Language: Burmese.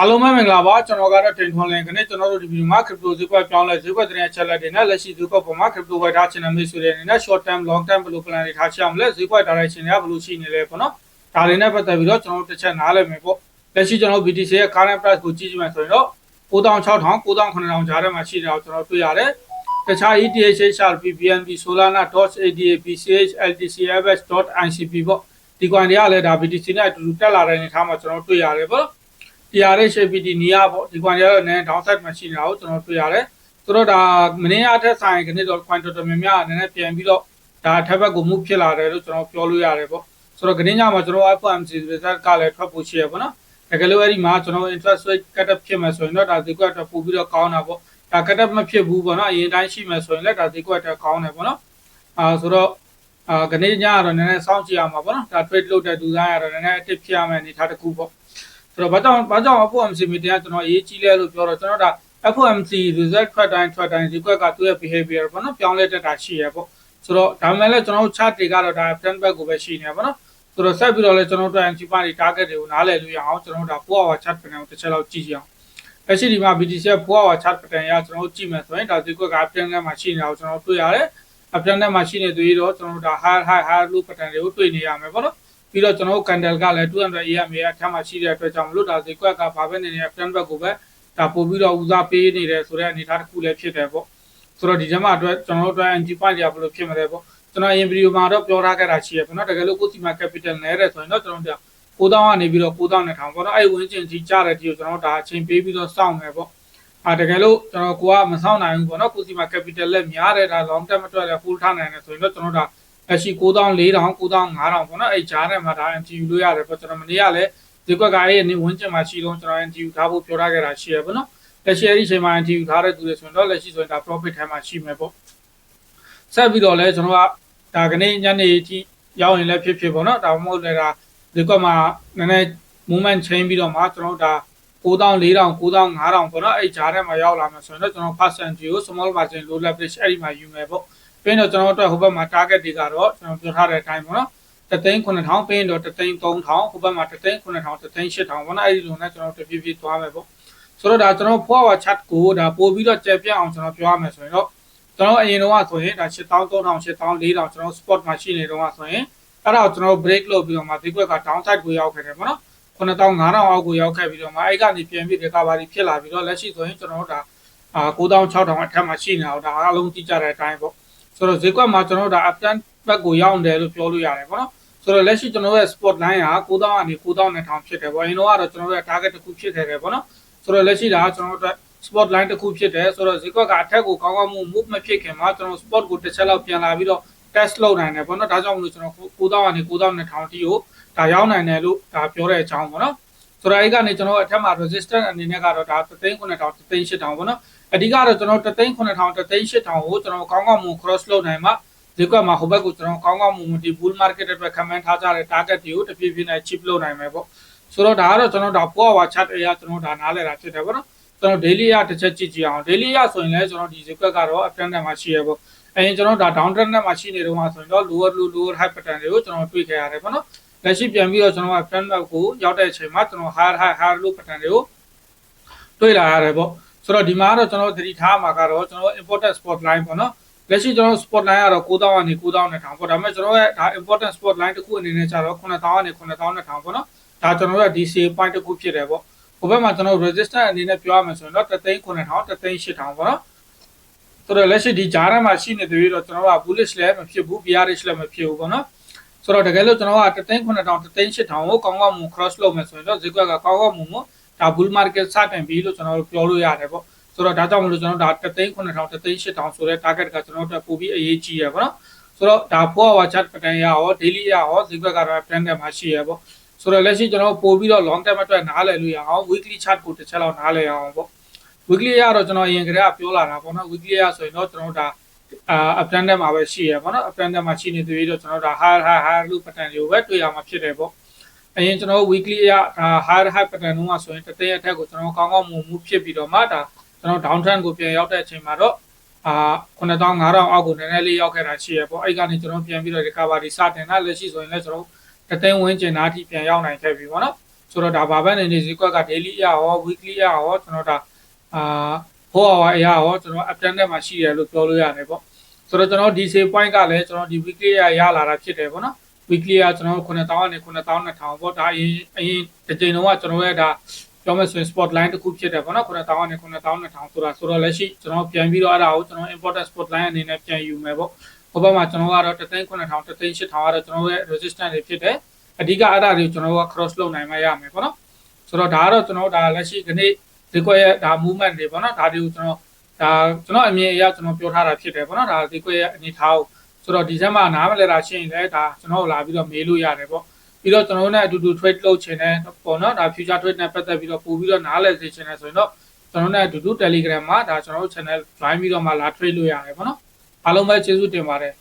အားလုံးပဲမင်္ဂလာပါကျွန်တော်ကတော့တင်ထွန်လင်းခနဲ့ကျွန်တော်တို့ဒီဗီဒီယိုမှာ crypto ဈေးကွက်ပြောင်းလဲဈေးကွက်သတင်းအချက်အလက်တွေနဲ့လက်ရှိဈေးကွက်ပေါ်မှာ crypto ဝယ်ထားချင်တဲ့မိတ်ဆွေတွေအနေနဲ့ short term long term ဘယ်လို plan တွေထားချင်အောင်လဲဈေးကွက် direction တွေကဘယ်လိုရှိနေလဲပေါ့နော်ဒါတွေနဲ့ပတ်သက်ပြီးတော့ကျွန်တော်တို့တစ်ချက်နားလည်မယ်ပေါ့လက်ရှိကျွန်တော်တို့ BTC ရဲ့ current price ကိုကြည့်ကြည့်မယ်ဆိုရင်တော့9600 9000ကြားထဲမှာရှိနေတာကိုကျွန်တော်တွေ့ရတယ်တခြား ETH, HRP, BNB, Solana, Doge, ADA, BCH, LTC, Avax, .ICP ပေါ့ဒီကွန်တွေကလည်းဒါ BTC နဲ့အတူတူတက်လာတဲ့အနေအထားမှာကျွန်တော်တွေ့ရတယ်ပေါ့ TRH APT နီးရပေါ့ဒီကွန်တွေကတော့နည်း downside မှာရှိနေတာကိုကျွန်တော်တွေ့ရတယ်သူတို့ဒါမင်းအထက်ဆိုင်ခနစ်တော့ coin တော်တော်များများနည်းနည်းပြန်ပြီးတော့ဒါထပ်ဘက်ကို move ဖြစ်လာတယ်လို့ကျွန်တော်ပြောလို့ရတယ်ပေါ့ဆိုတော့ခနစ်ညမှာကျွန်တော် FOMC result ကလည်းထွက်ဖို့ရှိရပေါ့နော်တကယ်လို့အဲ့ဒီမှာကျွန်တော် interest rate cut up ဖြစ်မယ်ဆိုရင်တော့ဒါဒီကွက်တော့ပို့ပြီးတော့ကောင်းတာပေါ့ဒါ cut up မဖြစ်ဘူးပေါ့နော်အရင်တိုင်းရှိမယ်ဆိုရင်လည်းဒါဒီကွက်တော့ကောင်းတယ်ပေါ့နော်အာဆိုတော့အာခနစ်ညကတော့နည်းနည်းစောင့်ကြည့်ရမှာပေါ့နော်ဒါ trade လုပ်တဲ့သူသားကတော့နည်းနည်းအတစ်ဖြစ်ရမယ်အနေထားတစ်ခုပေါ့ ဆိုတော့ဘာကြောင့်ဘာကြောင့် FOMC meeting ကကျွန်တော်အရေးကြီးလဲလို့ပြောတော့ကျွန်တော်ဒါ FOMC result ထွက်တိုင်းထွက်တိုင်းဒီကွက်ကသူ့ရဲ့ behavior ပေါ့နော်ပြောင်းလဲတတ်တာရှိရပေါ့ဆိုတော့ဒါမှမဟုတ်လည်းကျွန်တော်တို့ chart တွေကတော့ဒါ front back ကိုပဲရှိနေပါပေါ့နော်ဆိုတော့ဆက်ပြီးတော့လည်းကျွန်တော်တို့ anti party target တွေကိုနားလည်လို့ရအောင်ကျွန်တော်တို့ဒါ4 hour chart pattern ကိုတစ်ချက်လောက်ကြည့်ကြအောင်လက်ရှိဒီမှာ BTC ရဲ့4 hour chart pattern ရကျွန်တော်တို့ကြည့်မယ်ဆိုရင်ဒါဒီကွက်က uptrend ထဲမှာရှိနေတာကိုကျွန်တော်တွေ့ရတယ် uptrend ထဲမှာရှိနေသေးတော့ကျွန်တော်တို့ဒါ high high high low pattern တွေကိုတွေ့နေရမယ်ပေါ့နော် ပြီးတော့ကျွန်တော်တို့ candle ကလည်း200 EMA အထက်မှာရှိတဲ့အတွက်ကြောင့်မလို့ဒါဒီကွက်ကဘာပဲနေနေ uptrend back ကိုပဲဒါပို့ပြီးတော့ဦးစားပေးနေတယ်ဆိုတဲ့အနေအထားတစ်ခုလည်းဖြစ်တယ်ပေါ့ဆိုတော့ဒီကျမအတွက်ကျွန်တော်တို့အတွက် anti point ရဘယ်လိုဖြစ်မလဲပေါ့ကျွန်တော်အရင်ဗီဒီယိုမှာတော့ပြောထားခဲ့တာရှိရပေါ့နော်တကယ်လို့ကိုစီမာ capital နဲ့ရဲဆိုရင်တော့ကျွန်တော်တို့9000ကနေပြီးတော့9000နဲ့ထောင်ပေါ့နော်အဲ့ဝင်းကျင်ကြီးကြတဲ့ဒီကိုကျွန်တော်တို့ဒါအချိန်ပေးပြီးတော့စောင့်မယ်ပေါ့အာတကယ်လို့ကျွန်တော်ကိုကမဆောင်နိုင်ဘူးပေါ့နော်ကိုစီမာ capital လက်များတယ်ဒါ long term အတွက်လည်း full ထားနိုင်တယ်ဆိုရင်တော့ကျွန်တော်တို့ဒါ အရှိ9000 4000 9000 5000ပေါ့နော်အဲ့ဂျားထဲမှာဒါ MTU လို့ရတယ်ပေါ့ကျွန်တော်မနေ့ကလည်းဒီကွက်ကအဲ့ဒီဝင်းကျင်မှာရှိတော့ကျွန်တော် MTU ထားဖို့ပြောထားခဲ့တာရှိရပေါ့နော်လက်ရှိအဲ့ဒီအချိန်မှာ MTU ထားတဲ့သူတွေဆိုရင်တော့လက်ရှိဆိုရင်ဒါ profit ထဲမှာရှိမယ်ပေါ့ဆက်ပြီးတော့လည်းကျွန်တော်ကဒါကနေ့ညနေထိရောက်ရင်လည်းဖြစ်ဖြစ်ပေါ့နော်ဒါမှမဟုတ်လည်းဒါဒီကွက်မှာနည်းနည်း movement change ပြီးတော့မှကျွန်တော်ဒါ9000 4000 9000 5000ပေါ့နော်အဲ့ဂျားထဲမှာရောက်လာမယ်ဆိုရင်တော့ကျွန်တော် percentage ကို small margin low leverage အဲ့ဒီမှာယူမယ်ပေါ့ ပြီးတော့ကျွန်တော်တို့ဟိုဘက်မှာ target တွေကတော့ကျွန်တော်ပြောထားတဲ့အတိုင်းပေါ့နော်တသိန်း9000ပြီးရင်တော့တသိန်း3000ဟိုဘက်မှာတသိန်း9000တသိန်း8000ပေါ့နော်အဲ့ဒီလိုနဲ့ကျွန်တော်တဖြည်းဖြည်းသွားမယ်ပေါ့ဆိုတော့ဒါကျွန်တော် forward chart ကိုဒါပို့ပြီးတော့ကြက်ပြအောင်ကျွန်တော်ပြောရမယ်ဆိုရင်တော့ကျွန်တော်အရင်တော့ဆိုရင်ဒါ8300 8000 4000ကျွန်တော် spot မှာရှိနေတော့ဆိုရင်အဲ့ဒါကိုကျွန်တော် break လုပ်ပြီးတော့မှဒီကွက်က downside ကိုရောက်ခဲ့တယ်ပေါ့နော်9500အောက်ကိုရောက်ခဲ့ပြီးတော့မှအဲ့ကနေပြန်ပြီး recovery ဖြစ်လာပြီးတော့လက်ရှိဆိုရင်ကျွန်တော်တို့ဒါအာ9000 6000အထက်မှာရှိနေတာဒါအားလုံးကြည့်ကြတဲ့အတိုင်းပေါ့ ဆိုတော့ဈေးကွက်မှာကျွန်တော်တို့ဒါ uptrend ဘက်ကိုရောက်တယ်လို့ပြောလို့ရတယ်ပေါ့နော်ဆိုတော့လက်ရှိကျွန်တော်ရဲ့ spot line က9000ကနေ9000ဖြစ်တယ်ပေါ့အရင်တော့ကတော့ကျွန်တော်တို့ရဲ့ target တစ်ခုဖြစ်ခဲ့တယ်ပေါ့နော်ဆိုတော့လက်ရှိဒါကကျွန်တော်တို့ spot line တစ်ခုဖြစ်တယ်ဆိုတော့ဈေးကွက်ကအထက်ကိုကောင်းကောင်းမှု move မဖြစ်ခင်မှာကျွန်တော် spot ကိုတစ်ချက်လောက်ပြန်လာပြီးတော့ test လုပ်နိုင်တယ်ပေါ့နော်ဒါကြောင့်မလို့ကျွန်တော်9000ကနေ9200တိကိုဒါရောက်နိုင်တယ်လို့ဒါပြောတဲ့အကြောင်းပေါ့နော်ဆိုတော့အဲ့ကနေကျွန်တော်အထက်မှာ resistance အနေနဲ့ကတော့ဒါ39000 38000ပေါ့နော် အဓိကတော့ကျွန်တော်3သိန်း9000 3သိန်း8000ကိုကျွန်တော်ကောင်းကောင်းမွန် cross လုပ်နိုင်မှာဈေးကွက်မှာဟိုဘက်ကိုကျွန်တော်ကောင်းကောင်းမွန်မွန်ဒီ bull market အတွက် comment ထားကြတဲ့ target တွေကိုတဖြည်းဖြည်းနဲ့ chip လုပ်နိုင်မယ်ပေါ့ဆိုတော့ဒါကတော့ကျွန်တော်ဒါ power hour chart အရာကျွန်တော်ဒါနားလည်တာဖြစ်တယ်ပေါ့နော်ကျွန်တော် daily ရတစ်ချက်ကြည့်ကြည့်အောင် daily ရဆိုရင်လည်းကျွန်တော်ဒီဈေးကွက်ကတော့ up trend မှာရှိရပေါ့အဲရင်ကျွန်တော်ဒါ down trend မှာရှိနေတော့မှဆိုရင်တော့ lower low lower high pattern တွေကိုကျွန်တော်တွေ့ခဲ့ရတယ်ပေါ့နော်လက်ရှိပြန်ပြီးတော့ကျွန်တော်က trend map ကိုရောက်တဲ့အချိန်မှာကျွန်တော် higher high higher low pattern တွေကိုတွေ့လာရတယ်ပေါ့ ဆိုတော့ဒီမှာကတော့ကျွန်တော်သတိထားမှာကတော့ကျွန်တော် important spot line ပေါ့နော်လက်ရှိကျွန်တော် spot line ကတော့9000ကနေ9000နဲ့ထောင်ပေါ့ဒါပေမဲ့ကျွန်တော်ရဲ့ဒါ important spot line တစ်ခုအနေနဲ့ကျတော့9000ကနေ9000နဲ့ထောင်ပေါ့နော်ဒါကျွန်တော်ရဲ့ DC point တစ်ခုဖြစ်တယ်ပေါ့ဟိုဘက်မှာကျွန်တော် resistance အနေနဲ့ပြောရမယ်ဆိုရင်တော့3သိန်း9000 3သိန်း8000ပေါ့နော်ဆိုတော့လက်ရှိဒီဂျားထဲမှာရှိနေသေးတော့ကျွန်တော်က bullish လည်းမဖြစ်ဘူး bearish လည်းမဖြစ်ဘူးပေါ့နော်ဆိုတော့တကယ်လို့ကျွန်တော်က3သိန်း9000 3သိန်း8000ကိုကောင်းကောင်းမွန် cross လုပ်မယ်ဆိုရင်တော့ဈေးကွက်ကကောင်းကောင်းမွန်မွန် ဒါ bull market စတင်ပြီလို့ကျွန်တော်တို့ပြောလို့ရတယ်ပေါ့ဆိုတော့ဒါကြောင့်မလို့ကျွန်တော်ဒါ3သိန်း9000 3သိန်း8000ဆိုတဲ့ target ကကျွန်တော်တို့ပို့ပြီးအရေးကြီးရပါတော့ဆိုတော့ဒါ4 hour chart pattern ရရော daily ရရောဈေးကွက်ကတော့ trend မှာရှိရပေါ့ဆိုတော့လက်ရှိကျွန်တော်ပို့ပြီးတော့ long term အတွက်နားလည်လို့ရအောင် weekly chart ကိုတစ်ချက်လောက်နားလည်အောင်ပေါ့ weekly ရတော့ကျွန်တော်အရင်ကတည်းကပြောလာတာပေါ့နော် weekly ရဆိုရင်တော့ကျွန်တော်ဒါအာ uptrend မှာပဲရှိရပေါ့နော် uptrend မှာရှိနေသေးတော့ကျွန်တော်ဒါ high high high လို့ pattern တွေကိုပဲတွေ့ရမှာဖြစ်တယ်ပေါ့ အရင်ကျွန်တော် weekly အရဒါ high high pattern လုံးကဆိုရင်တသိန်းအထက်ကိုကျွန်တော်ကောင်းကောင်းမွန်မှုဖြစ်ပြီးတော့မှဒါကျွန်တော် down trend ကိုပြန်ရောက်တဲ့အချိန်မှာတော့အာ9500အောက်ကိုနည်းနည်းလေးရောက်ခဲ့တာရှိရပေါ့အဲ့ကနေကျွန်တော်ပြန်ပြီးတော့ recovery စတင်တာလက်ရှိဆိုရင်လည်းကျွန်တော်တသိန်းဝန်းကျင်နားထိပြန်ရောက်နိုင်ခဲ့ပြီပေါ့နော်ဆိုတော့ဒါဘာဘန်နေနေဈေးကွက်က daily အရရော weekly အရရောကျွန်တော်ဒါအာ4 hour အရရောကျွန်တော် uptrend နဲ့မှာရှိတယ်လို့ပြောလို့ရတယ်ပေါ့ဆိုတော့ကျွန်တော်ဒီ save point ကလည်းကျွန်တော်ဒီ weekly အရရလာတာဖြစ်တယ်ပေါ့နော် weekly ကကျွန်တော်9000နဲ့9200ပေါ့ဒါအရင်အရင်တစ်ချိန်လုံးကကျွန်တော်ရဲ့ဒါပြောမယ်ဆိုရင် spot line တစ်ခုဖြစ်တယ်ပေါ့နော်9000နဲ့9200ဆိုတာဆိုတော့လက်ရှိကျွန်တော်ပြန်ပြီးတော့အဲ့ဒါကိုကျွန်တော် important spot line အနေနဲ့ပြန်ယူမယ်ပေါ့ဟိုဘက်မှာကျွန်တော်ကတော့3သိန်း9000 3သိန်း8000ကတော့ကျွန်တော်ရဲ့ resistance တွေဖြစ်တယ်အဓိကအဲ့ဒါတွေကိုကျွန်တော်က cross လုပ်နိုင်မှရမယ်ပေါ့နော်ဆိုတော့ဒါကတော့ကျွန်တော်ဒါလက်ရှိဒီနေ့ဒီကွက်ရဲ့ဒါ movement တွေပေါ့နော်ဒါတွေကိုကျွန်တော်ဒါကျွန်တော်အမြင်အရကျွန်တော်ပြောထားတာဖြစ်တယ်ပေါ့နော်ဒါဒီကွက်ရဲ့အနေထားကို ဆိုတော့ဒီဇက်မှာနားမလဲတာရှင်းရင်လည်းဒါကျွန်တော်လာပြီးတော့မေးလို့ရတယ်ပေါ့ပြီးတော့ကျွန်တော်တို့နဲ့အတူတူ trade လုပ်ချင်တယ်ပေါ့နော်ဒါ future trade နဲ့ပတ်သက်ပြီးတော့ပို့ပြီးတော့နားလည်စေချင်တယ်ဆိုရင်တော့ကျွန်တော်တို့နဲ့အတူတူ Telegram မှာဒါကျွန်တော်တို့ channel join ပြီးတော့မှလာ trade လို့ရတယ်ပေါ့နော်အားလုံးပဲကျေးဇူးတင်ပါတယ်